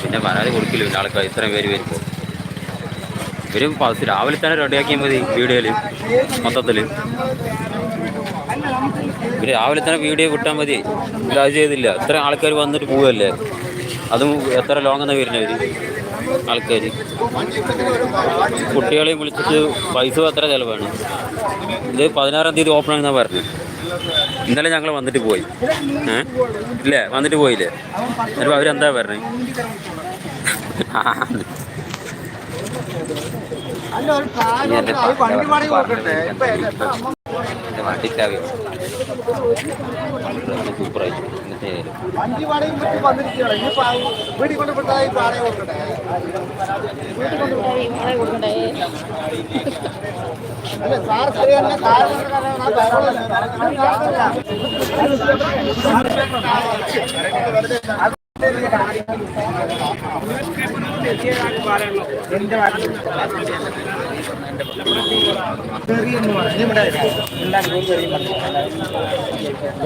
പിന്നെ പരാതി കൊടുക്കില്ല. പിന്നെ ആൾക്കാർ ഇത്രയും പേര് വരുമ്പോൾ ഇവരും രാവിലെ തന്നെ റെഡിയാക്കിയാൽ മതി വീഡിയോയിൽ മൊത്തത്തിൽ ഇവർ രാവിലെ തന്നെ വീഡിയോ വിട്ടാൽ മതി. ഇതാ ചെയ്തില്ല. ഇത്ര ആൾക്കാർ വന്നിട്ട് പോവല്ലേ? അതും എത്ര ലോങ് എന്നാ വരുന്നവർ ആൾക്കാർ കുട്ടികളെയും വിളിച്ചിട്ട് പൈസ എത്ര ചിലവാണ്. ഇത് പതിനാറാം തീയതി ഓപ്പൺ ആണെന്നാണ് പറഞ്ഞത് ഇന്നലെ ഞങ്ങൾ വന്നിട്ട് പോയി. ഏ? ഇല്ലേ? വന്നിട്ട് പോയില്ലേ? എന്നിട്ട് അവരെന്താ പറഞ്ഞത് ആ വിട്ടാൽ ഈ വാടക കൊടുക്കട്ടെ അല്ല സാർ ശരിയല്ല കാരണം എന്റെ ചെറിയ